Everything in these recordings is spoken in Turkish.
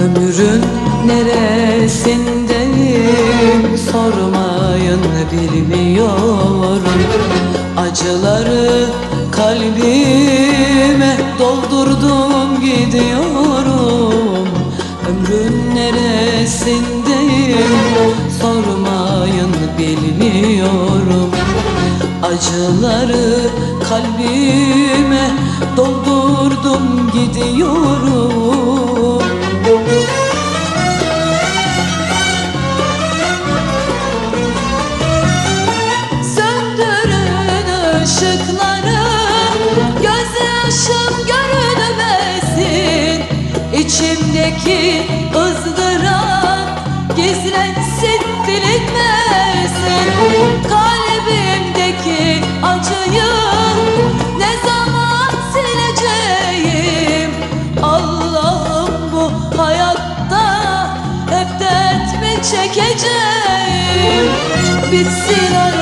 Ömrün neresindeyim? Sormayın bilmiyorum. Acıları kalbime doldurdum gidiyorum İçimdeki ızdırap Gizlensin bilinmesin Kalbimdeki acıyı Ne zaman sileceğim? Allah'ım bu hayatta Hep dert mi çekeceğim? Bitsin artık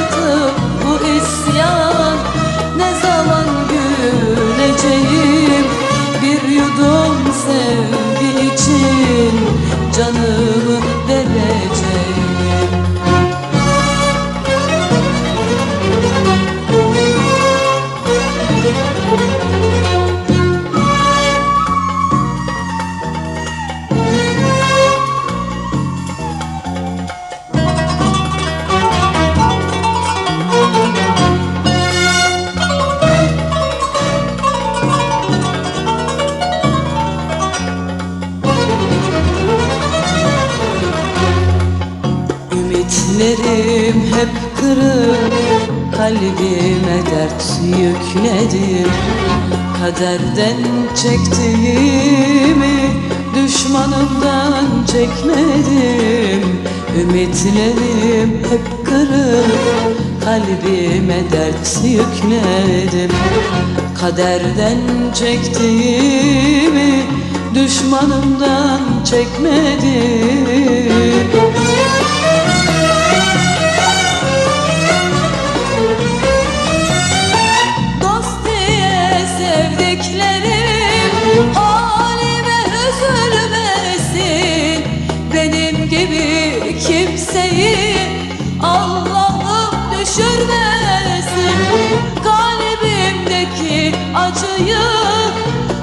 yudum sevgi için. Canımı vereceğim Ümitlerim hep kırık Kalbime dert yükledim Kaderden çektiğimi Düşmanımdan çekmedim. Ümitlerim hep kırık Kalbime dert yükledim Kaderden çektiğimi Düşmanımdan çekmedim sevdiklerim halime üzülmesin Benim gibi kimseyi Allah'ım düşürmesin. Kalbimdeki acıyı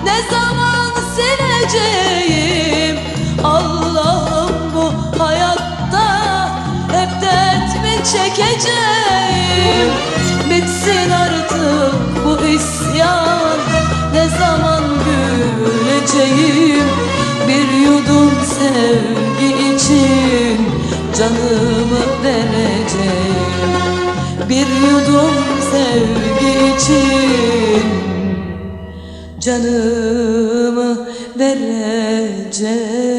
ne zaman sileceğim? Allah'ım bu hayatta hep dert mi çekeceğim? Bitsin artık bu isyan güleceğim Bir yudum sevgi için Canımı vereceğim. Bir yudum sevgi için Canımı vereceğim